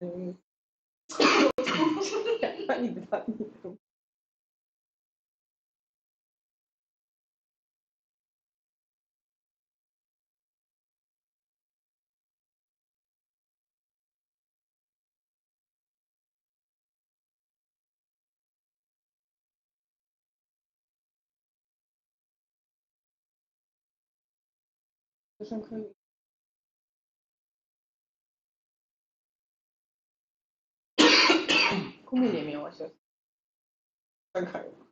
Schon können 后面也没我休息，嗯、但。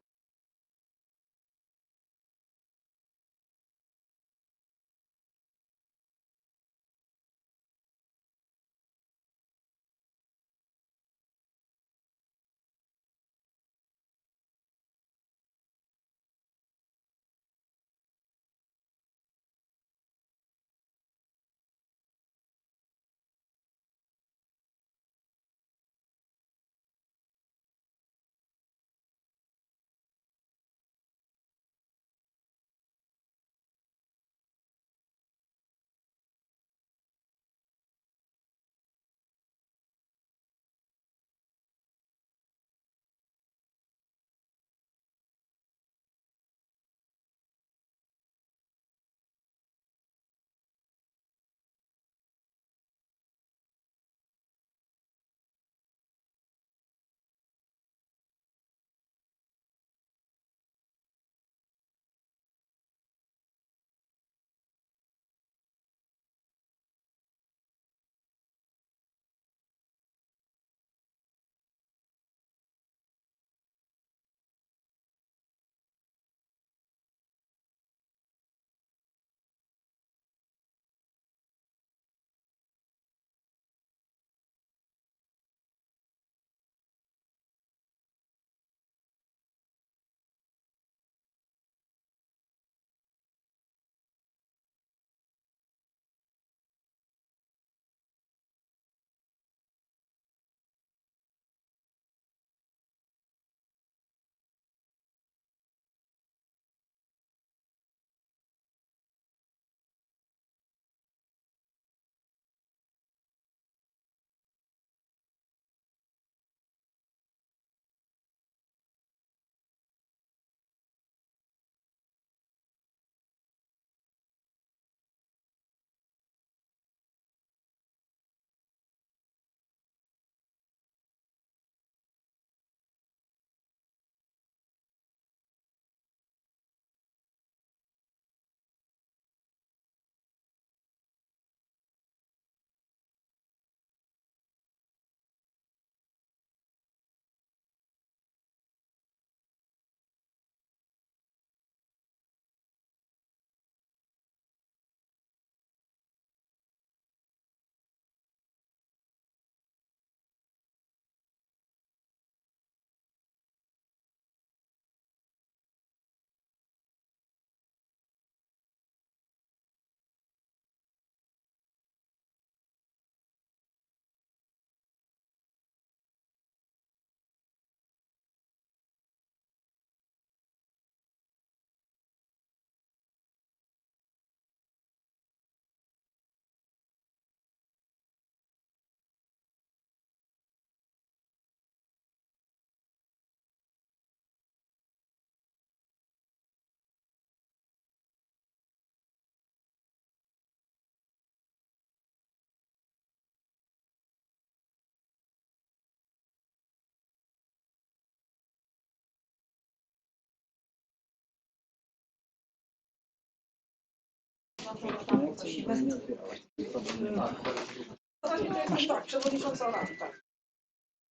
Tak, przewodnicząca rady, tak.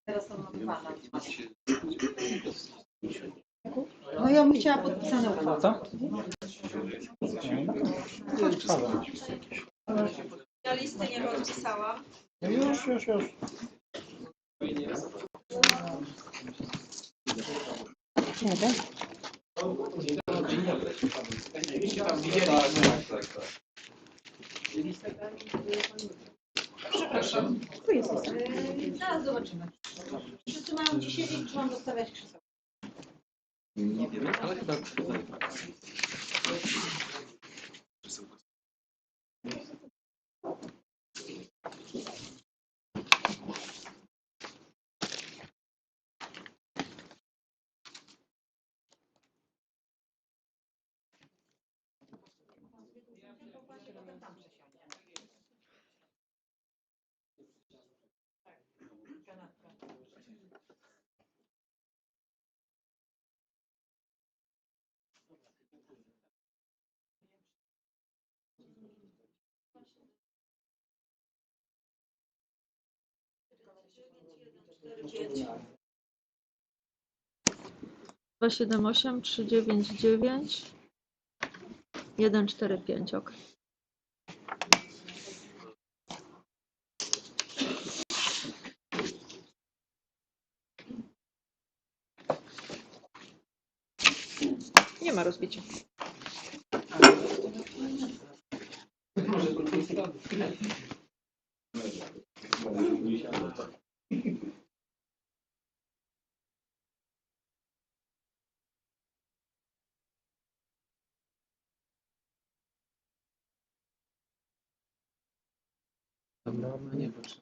Teraz to mam pana. No ja bym chciała podpisane uchwałę. Co? Ja listy nie podpisałam. Już, już, już. Czekaj. Przepraszam. Tu jest. Yy, Zaraz zobaczymy. Wszyscy mają ci siedzieć, czy mam dostawiać krzeseł? Nie wiem, ale chyba Tam Dwa siedem osiem, trzy dziewięć dziewięć, jeden cztery pięć. Nie ma rozbicia. Dobra, no nie patrz.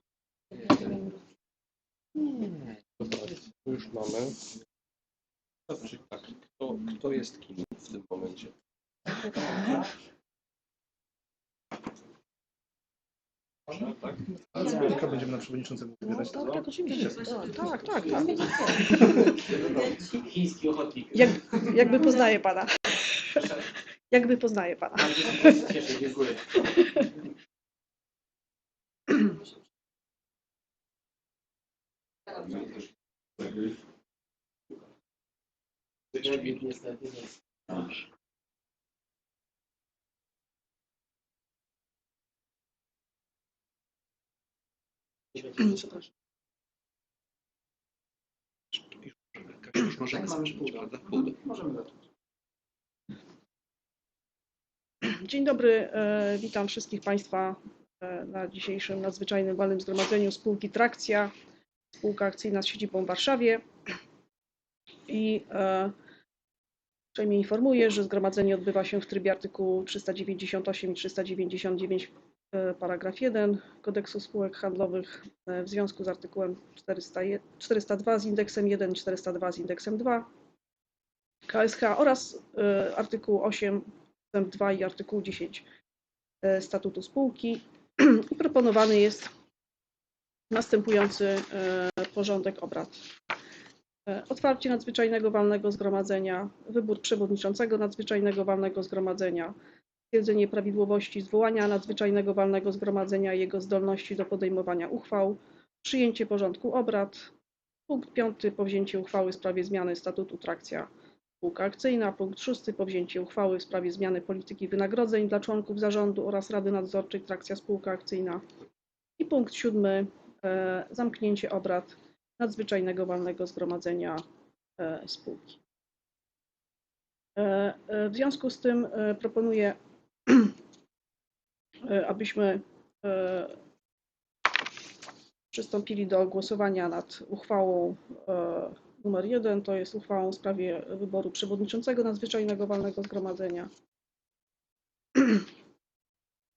Nie. Dobra, to już mamy. Znaczy tak, kto, kto jest kim w tym momencie? Proszę, tak? A będziemy na przewodniczącego wybierać. No, tak, oczywiście. Tak, tak, tak. Chiński ochotnik. Jak, jakby poznaje pana. Jakby poznaje pana. Cieszę, dziękuję. Zegarnik niestety nie. Przepraszam. Już możemy zacząć, prawda? Pół do- Możemy zacząć. Dzień dobry, e, witam wszystkich Państwa na dzisiejszym nadzwyczajnym walnym zgromadzeniu spółki Trakcja, spółka akcyjna z siedzibą w Warszawie. I e, uprzejmie informuję, że zgromadzenie odbywa się w trybie artykułu 398 i 399 e, paragraf 1 Kodeksu Spółek Handlowych e, w związku z artykułem 400, 402 z indeksem 1 i 402 z indeksem 2 KSH oraz artykuł 8 ustęp 2 i artykuł 10 e, statutu spółki. I proponowany jest następujący e, porządek obrad. E, Otwarcie nadzwyczajnego walnego zgromadzenia, wybór przewodniczącego nadzwyczajnego walnego zgromadzenia, stwierdzenie prawidłowości zwołania nadzwyczajnego walnego zgromadzenia i jego zdolności do podejmowania uchwał, przyjęcie porządku obrad, punkt piąty powzięcie uchwały w sprawie zmiany statutu trakcja spółka akcyjna. Punkt szósty powzięcie uchwały w sprawie zmiany polityki wynagrodzeń dla członków zarządu oraz Rady Nadzorczej Trakcja Spółka Akcyjna. I punkt siódmy e, zamknięcie obrad nadzwyczajnego walnego zgromadzenia e, spółki. E, W związku z tym proponuję, abyśmy przystąpili do głosowania nad uchwałą numer jeden. To jest uchwałą w sprawie wyboru przewodniczącego nadzwyczajnego walnego zgromadzenia.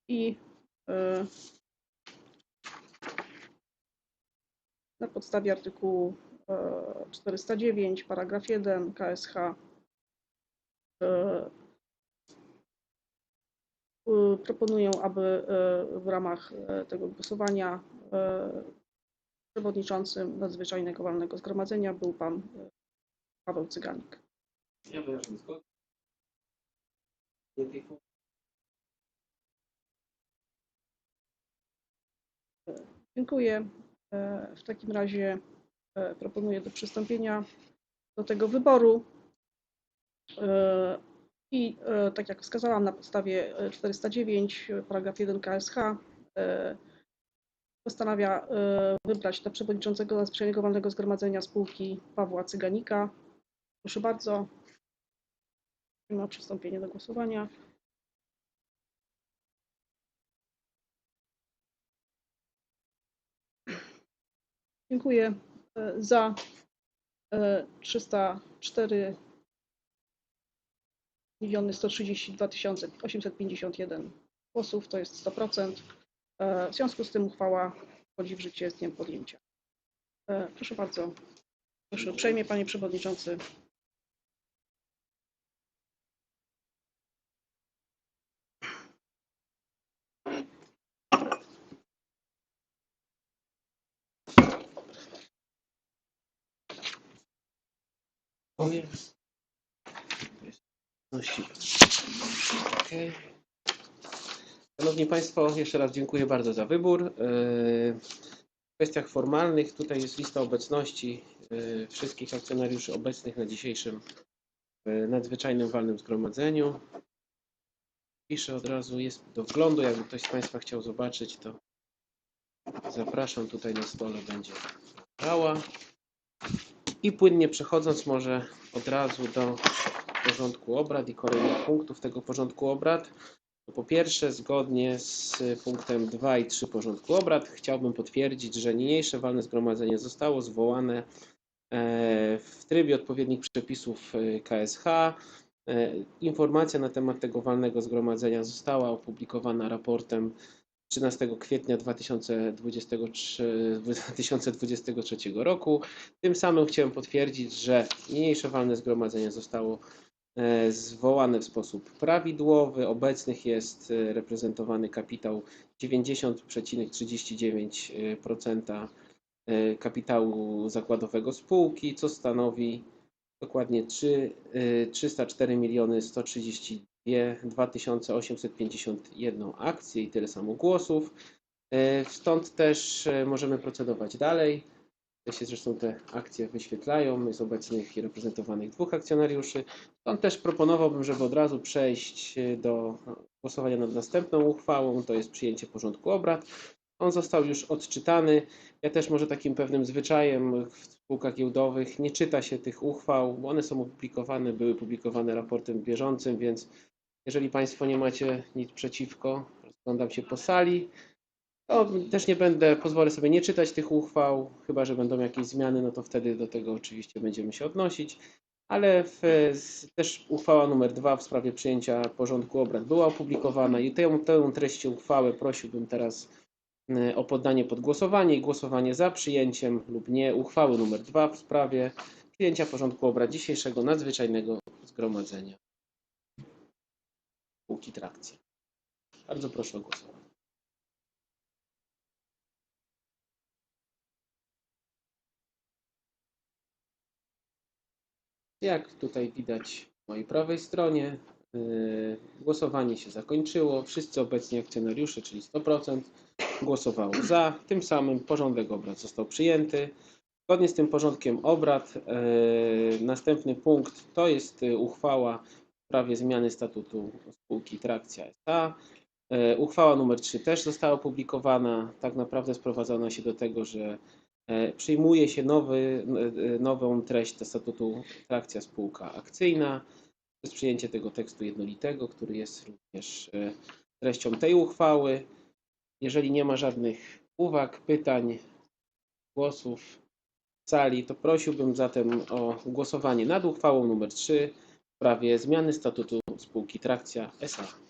I e, na podstawie artykułu e, 409 paragraf 1 KSH e, e, proponuję, aby e, w ramach e, tego głosowania e, przewodniczącym nadzwyczajnego walnego zgromadzenia był pan e, Paweł Cyganik. Ja wyrażam zgodę. Dziękuję. E, W takim razie e, proponuję do przystąpienia do tego wyboru. I tak jak wskazałam, na podstawie e, 409 paragraf 1 KSH postanawia e, wybrać do przewodniczącego nadzwyczajnego zgromadzenia spółki Pawła Cyganika. Proszę bardzo. O przystąpienie do głosowania. Dziękuję. E, Za e, 304 miliony 132 tysiące 851 głosów, to jest 100%. E, w związku z tym uchwała wchodzi w życie z dniem podjęcia. E, proszę bardzo. Proszę uprzejmie, panie przewodniczący. Oh. Okay. Szanowni Państwo, jeszcze raz dziękuję bardzo za wybór. Yy, W kwestiach formalnych tutaj jest lista obecności yy, wszystkich akcjonariuszy obecnych na dzisiejszym yy, nadzwyczajnym walnym zgromadzeniu. Piszę od razu, jest do wglądu, jakby ktoś z Państwa chciał zobaczyć, to zapraszam tutaj na stole będzie brała. I płynnie przechodząc może od razu do porządku obrad i kolejnych punktów tego porządku obrad. Po pierwsze, zgodnie z punktem 2 i 3 porządku obrad, chciałbym potwierdzić, że niniejsze walne zgromadzenie zostało zwołane e, w trybie odpowiednich przepisów e, KSH. E, Informacja na temat tego walnego zgromadzenia została opublikowana raportem 13 kwietnia 2023, 2023 roku. Tym samym chciałem potwierdzić, że niniejsze walne zgromadzenie zostało zwołane w sposób prawidłowy. Obecnych jest e, reprezentowany kapitał 90,39% e, kapitału zakładowego spółki, co stanowi dokładnie 3, e, 304 miliony 132 2851 akcji i tyle samo głosów. E, Stąd też e, możemy procedować dalej. Się zresztą te akcje wyświetlają. Jest obecnych i reprezentowanych dwóch akcjonariuszy. Stąd też proponowałbym, żeby od razu przejść e, do głosowania nad następną uchwałą. To jest przyjęcie porządku obrad. On został już odczytany. Ja też może takim pewnym zwyczajem w spółkach giełdowych nie czyta się tych uchwał, bo one są opublikowane, były publikowane raportem bieżącym, więc jeżeli Państwo nie macie nic przeciwko, rozglądam się po sali, to też nie będę, pozwolę sobie nie czytać tych uchwał, chyba że będą jakieś zmiany, no to wtedy do tego oczywiście będziemy się odnosić. Ale w, też uchwała numer dwa w sprawie przyjęcia porządku obrad była opublikowana i tę, tę treść uchwały prosiłbym teraz y, o poddanie pod głosowanie i głosowanie za przyjęciem lub nie uchwały numer dwa w sprawie przyjęcia porządku obrad dzisiejszego nadzwyczajnego zgromadzenia spółki Trakcja. Bardzo proszę o głosowanie. Jak tutaj widać po mojej prawej stronie, yy, głosowanie się zakończyło. Wszyscy obecni akcjonariusze, czyli 100%, głosowało za. Tym samym porządek obrad został przyjęty. Zgodnie z tym porządkiem obrad, yy, następny punkt to jest yy, uchwała w sprawie zmiany statutu spółki Trakcja S.A. Uchwała numer 3 też została opublikowana. Tak naprawdę sprowadzono się do tego, że przyjmuje się nowy, e, nową treść statutu Trakcja Spółka Akcyjna przez przyjęcie tego tekstu jednolitego, który jest również e, treścią tej uchwały. Jeżeli nie ma żadnych uwag, pytań, głosów w sali, to prosiłbym zatem o głosowanie nad uchwałą numer 3 w sprawie zmiany statutu spółki Trakcja S.A.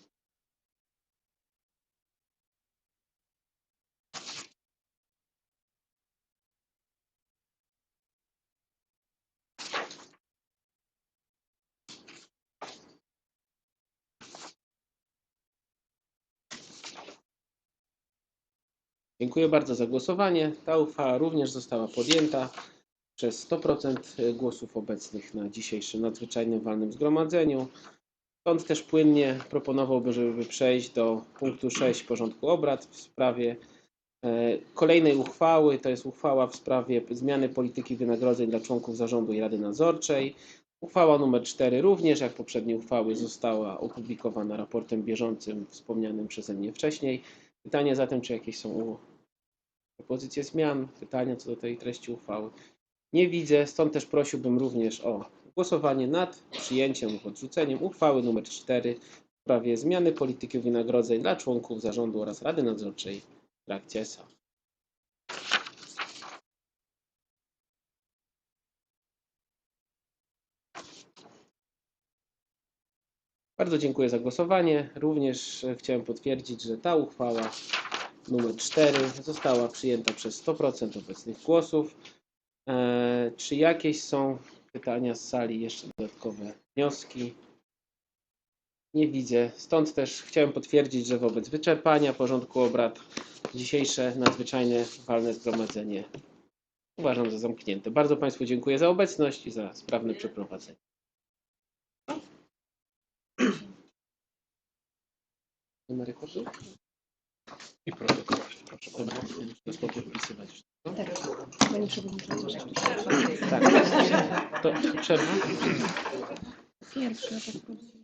Dziękuję bardzo za głosowanie. Ta uchwała również została podjęta przez 100% głosów obecnych na dzisiejszym nadzwyczajnym walnym zgromadzeniu. Stąd też płynnie proponowałbym, żeby przejść do punktu 6 porządku obrad w sprawie e, kolejnej uchwały. To jest uchwała w sprawie zmiany polityki wynagrodzeń dla członków zarządu i rady nadzorczej. Uchwała numer 4 również, jak poprzednie uchwały, została opublikowana raportem bieżącym wspomnianym przeze mnie wcześniej. Pytanie zatem, czy jakieś są propozycje zmian, pytania co do tej treści uchwały? Nie widzę, stąd też prosiłbym również o głosowanie nad przyjęciem lub odrzuceniem uchwały nr 4 w sprawie zmiany polityki wynagrodzeń dla członków zarządu oraz rady nadzorczej Trakcja S.A. Bardzo dziękuję za głosowanie. Również e, chciałem potwierdzić, że ta uchwała numer 4 została przyjęta przez 100% obecnych głosów. E, Czy jakieś są pytania z sali, jeszcze dodatkowe wnioski? Nie widzę. Stąd też chciałem potwierdzić, że wobec wyczerpania porządku obrad dzisiejsze nadzwyczajne walne zgromadzenie uważam za zamknięte. Bardzo Państwu dziękuję za obecność i za sprawne przeprowadzenie. Nie ma rekordu? I protokół. Proszę Dobra, to jest podpisywać. Panie Przewodniczący. Tak. To przerwa? Pierwsze, po prostu.